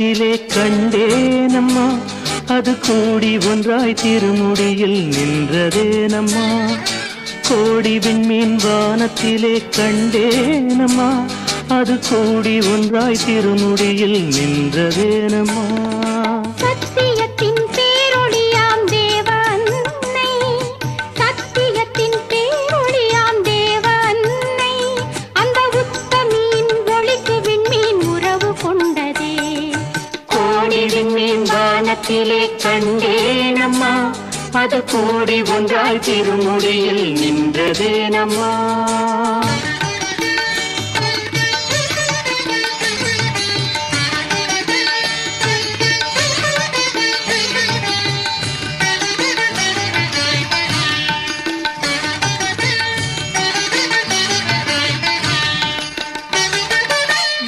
கோடி கண்டேனம்மா. அது கூடி ஒன்றாய் திருமுடியில் நின்றதேனம்மா. கோடி விண்மீன் வானத்திலே கண்டேனம்மா. அது கூடி ஒன்றாய் திருமுடியில் நின்றதேனம்மா. வானத்திலே கண்டேனம்மா அது கூடி ஒன்றாய் திருமுடியில் நின்றதேனம்மா.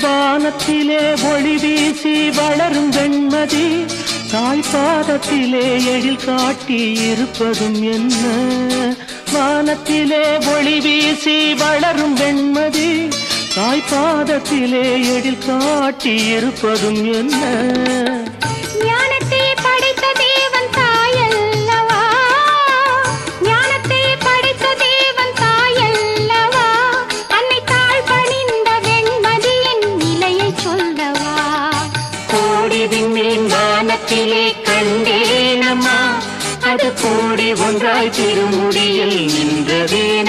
வானத்திலே ஒளி வீசி வளரும் வெண்மதி தாய் பாதத்திலே எழில் காட்டி இருப்பதும் என்ன? வானத்திலே ஒளி வீசி வளரும் வெண்மதி தாய் பாதத்திலே எழில் காட்டி இருப்பதும் என்ன?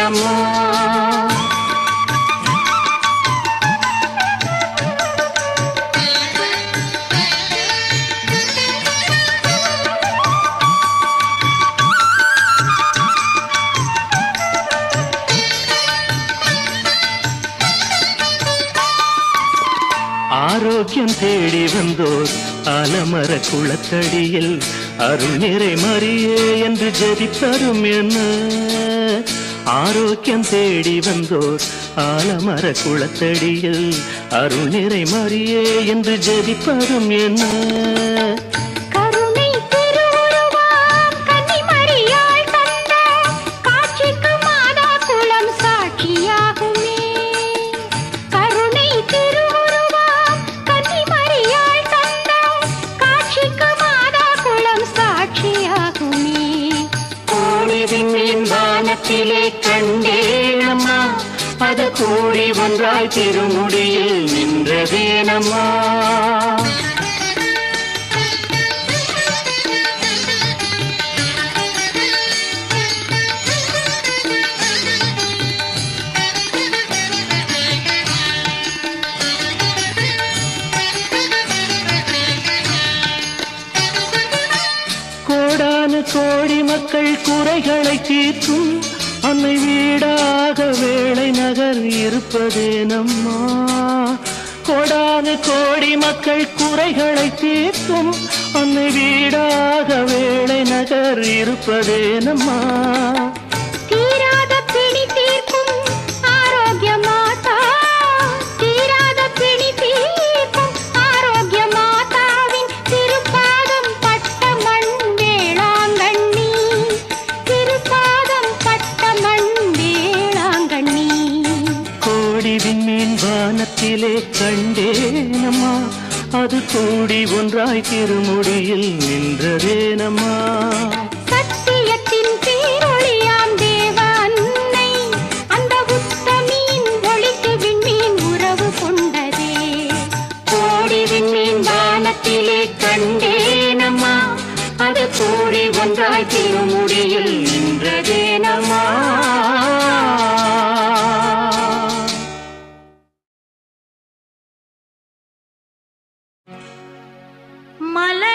நின்றதேனம்மா ஆரோக்கியம் தேடி வந்தோர் அலமர குளத்தடியில் அருள் நிறை மறியே என்று ஜெபித்தரும் என்ன? ஆரோக்கியம் தேடி வந்தோர் ஆலமர குளத்தடியில் அருள் நிறை மாறியே என்று ஜெபிப்பதும் என்ன? கூடி வந்தாய் திருமுடியில் நின்றதேனம்மா கோடானு கோடி மக்கள் குறைகளை தீர்க்கும் அன்னை வீடாக வேளை நகர் இருப்பதே நம்மா. கோடானு கோடி மக்கள் குறைகளை தீர்க்கும். அன்னை வீடாக வேளை நகர் இருப்பதே நம்மா. வானத்திலே கண்டேனம்மா. அது கூடி ஒன்றாய் திருமுடியில் நின்றதேனம்மா. சத்தியத்தின் பேரொளியாம் கண்டேனம்மா. அது கூடி ஒன்றாய் திருமுடியில் மலை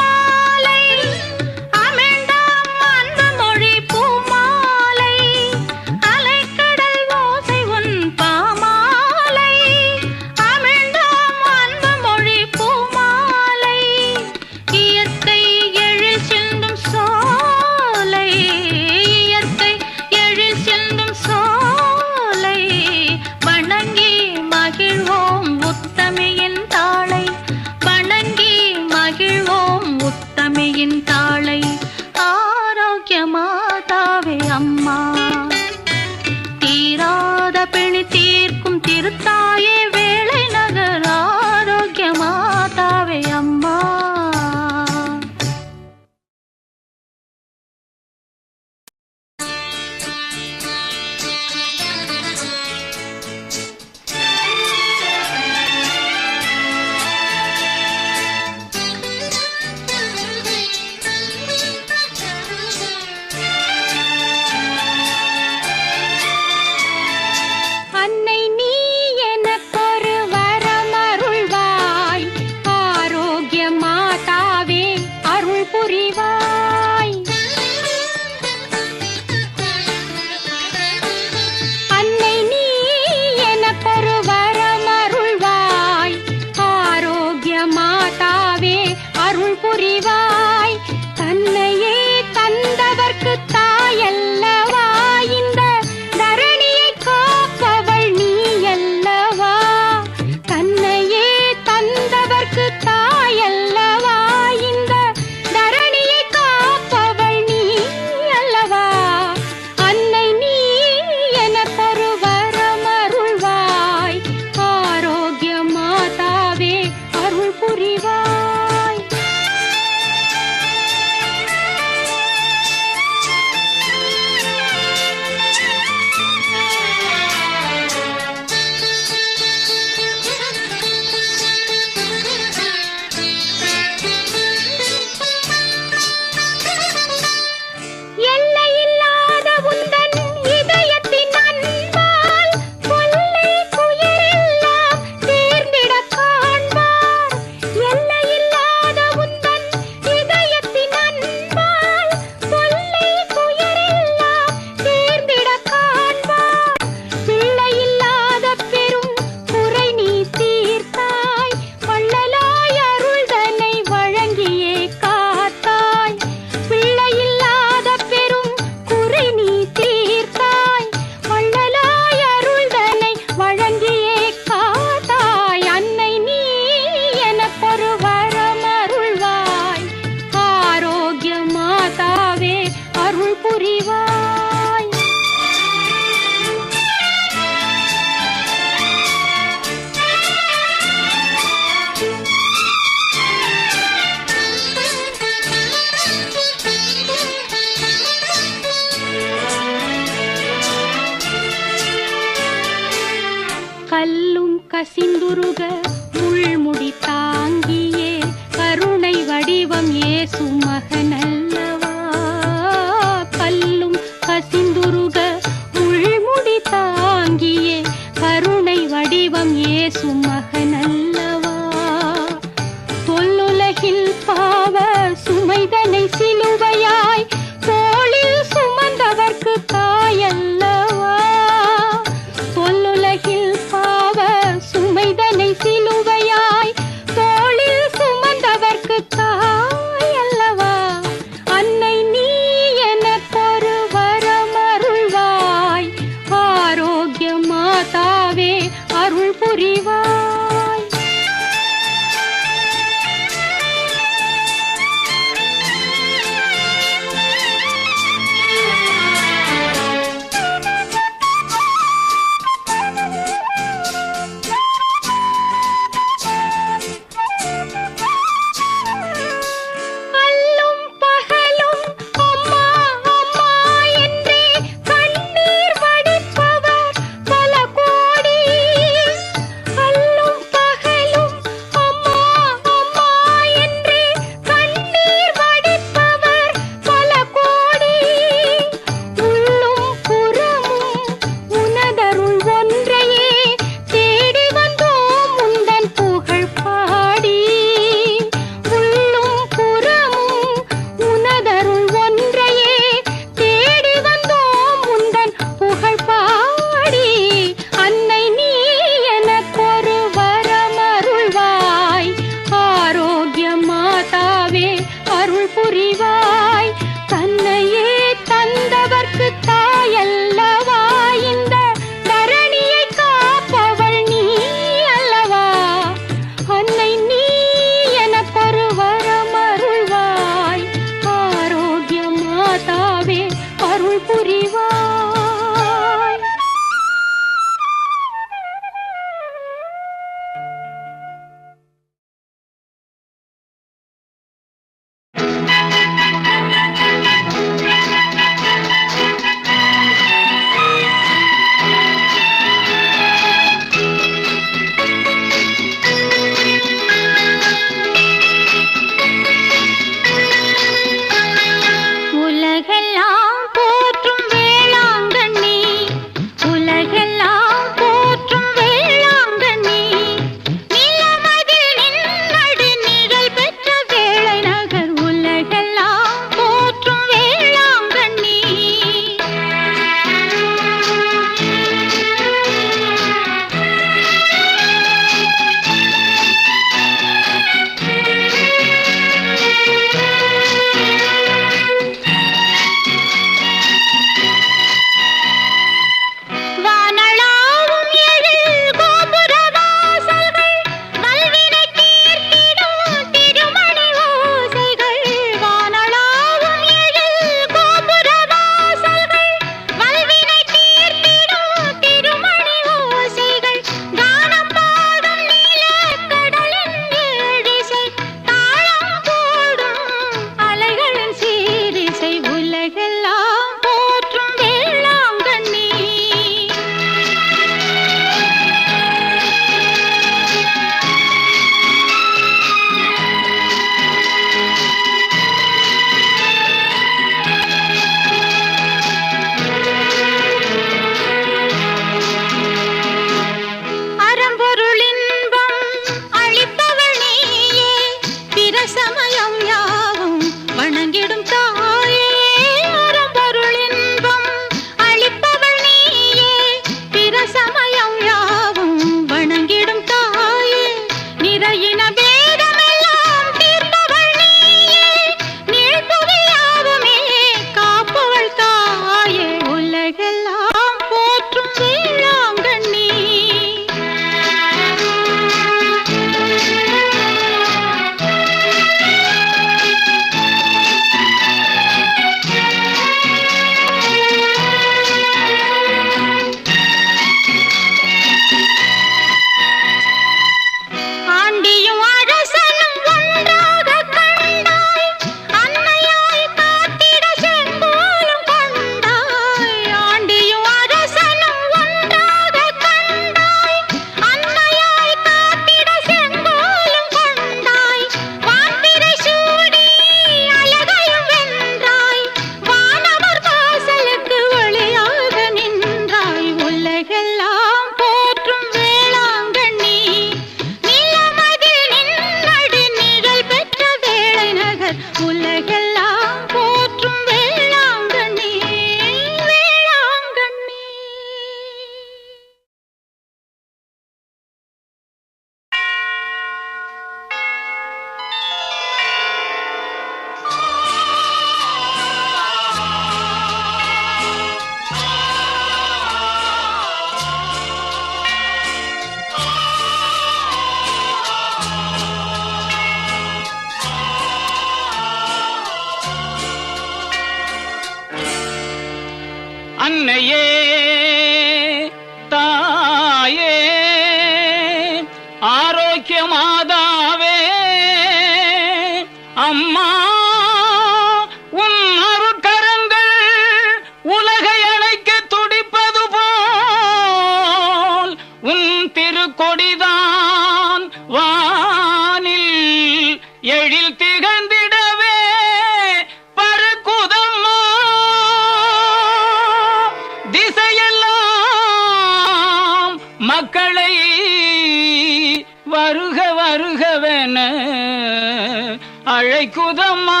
குதமா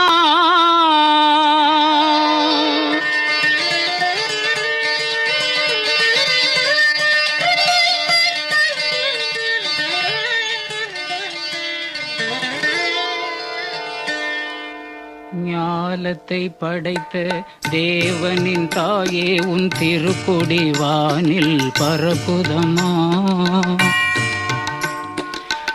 ஞாலத்தை படைத்த தேவனின் தாயே உன் திருக்குடி வானில் பரகுதமா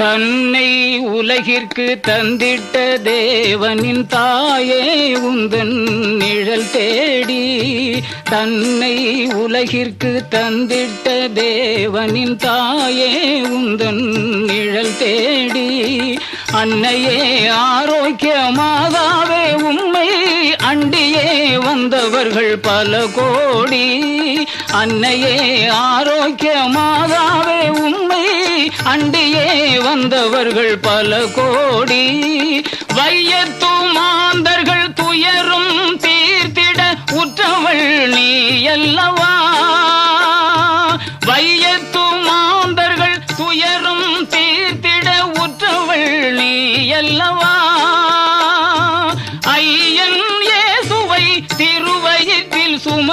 தன்னை உலகிற்கு தந்திட்ட தேவனின் தாயே உந்தன் நிழல் தேடி தன்னை உலகிற்கு தந்திட்ட தேவனின் தாயே உந்தன் நிழல் தேடி அன்னையே ஆரோக்கிய உண்மை தாண்டியே வந்தவர்கள் பல கோடி. அன்னையே ஆரோக்கிய மாதாவே உம்மை. அண்டியே வந்தவர்கள் பல கோடி. வையத்து மாந்தர்கள் துயரும் தீர்த்திட உற்றவள் நீ அல்லவா